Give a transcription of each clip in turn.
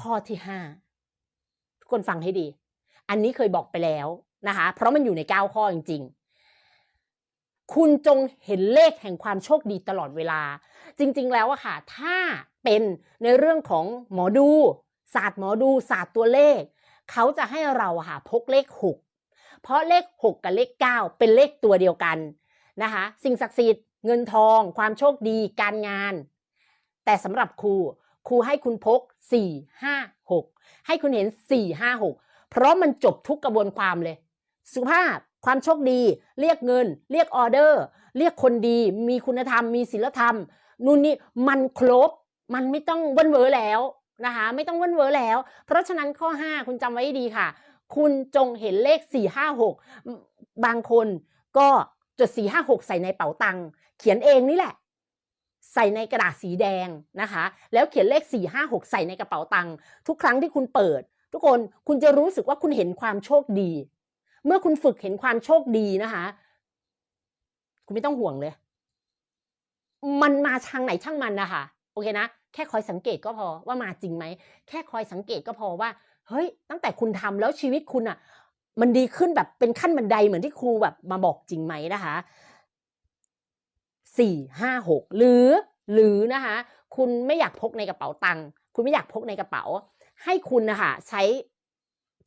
ข้อที่ห้าทุกคนฟังให้ดี อันนี้เคยบอกไปแล้วนะคะ เพราะมันอยู่ในเก้าข้อจริง ๆ คุณจงเห็นเลขแห่งความโชคดีตลอดเวลา จริง ๆ แล้วอะค่ะ ถ้าเป็นในเรื่องของหมอดู ศาสตร์หมอดู ศาสตร์ตัวเลข เขาจะให้เราค่ะพกเลข6เพราะเลข6กับเลข9เป็นเลขตัวเดียวกันนะคะ สิ่งศักดิ์สิทธิ์เงินทอง ความโชคดีการงาน แต่สำหรับครูครูให้คุณพก 4 5 6 ให้คุณเห็น 4 5 6 เพราะมันจบทุกกระบวนความเลย สุภาพความโชคดี เรียกเงิน เรียกออเดอร์ เรียกคนดี มีคุณธรรม มีศีลธรรม นู่นนี่มันครบ มันไม่ต้องว้นเวอแล้วนะคะ ไม่ต้องว้นเวอแล้ว เพราะฉะนั้นข้อ 5 คุณจำไว้ดีค่ะ คุณจงเห็นเลข 4 5 6 บางคนก็จด4 5 6 ใส่ในเป๋าตังค์เขียนเองนี่แหละ ใส่ในกระดาษสีแดงนะคะ แล้วเขียนเลข 4 5 6 ใส่ในกระเป๋าตังค์ทุกครั้งที่คุณเปิด ทุกคนคุณจะรู้สึกว่าคุณเห็นความโชคดี เมื่อคุณฝึกเห็นความโชคดีนะคะ คุณไม่ต้องห่วงเลย มันมาทางไหนช่างมันนะคะโอเคนะแค่คอยสังเกตก็พอว่ามาจริงไหมแค่คอยสังเกตก็พอว่า เฮ้ย ตั้งแต่คุณทำแล้วชีวิตคุณอะ่ะ มันดีขึ้นแบบเป็นขั้นบันไดเหมือนที่ครูแบบมาบอกจริงไหมนะคะ สี่ห้าหกหรือหรือนะคะคุณไม่อยากพกในกระเป๋าตังค์คุณไม่อยากพกในกระเป๋า ให้คุณนะคะใช้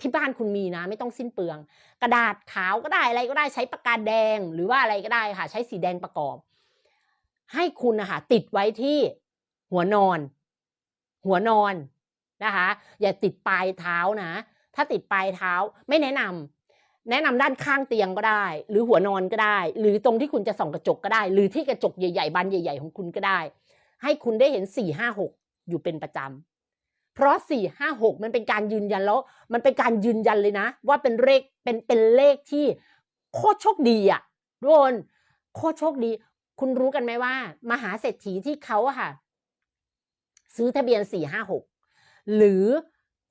ที่บ้านคุณมีนะ ไม่ต้องสิ้นเปลือง กระดาษขาวก็ได้อะไรก็ได้ใช้ปากกาแดงหรือว่าอะไรก็ได้ค่ะ ใช้สีแดงประกอบ ให้คุณนะคะติดไว้ที่หัวนอน หัวนอนนะคะ อย่าติดปลายเท้านะ ถ้าติดปลายเท้าไม่แนะนำ แนะนำด้านข้างเตียงก็ได้ หรือหัวนอนก็ได้ หรือตรงที่คุณจะส่องกระจกก็ได้ หรือที่กระจกใหญ่ๆบานใหญ่ๆของคุณก็ได้ ให้คุณได้เห็นสี่ห้าหกอยู่เป็นประจำเพราะสี่ห้าหกมันเป็นการยืนยันแล้ว มันเป็นการยืนยันเลยนะ ว่าเป็นเลขเป็นเป็นเลขที่โคตรโชคดีอะทุกคนโคตรโชคดี คุณรู้กันไหมว่า มหาเศรษฐีที่เขาอะค่ะ ซื้อทะเบียนสี่ห้าหกหรือ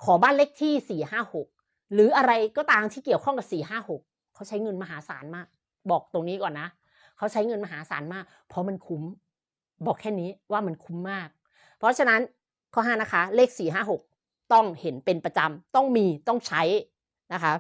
ขอบ้านเลขที่สี่ห้าหก หรืออะไรก็ตามที่เกี่ยวข้องกับสี่ห้าหกเขาใช้เงินมหาศาลมาก บอกตรงนี้ก่อนนะเขาใช้เงินมหาศาลมาก เพราะมันคุ้ม บอกแค่นี้ว่ามันคุ้มมาก เพราะฉะนั้นข้อห้านะคะ เลขสี่ห้าหกต้องเห็นเป็นประจำต้องมีต้องใช้นะคะ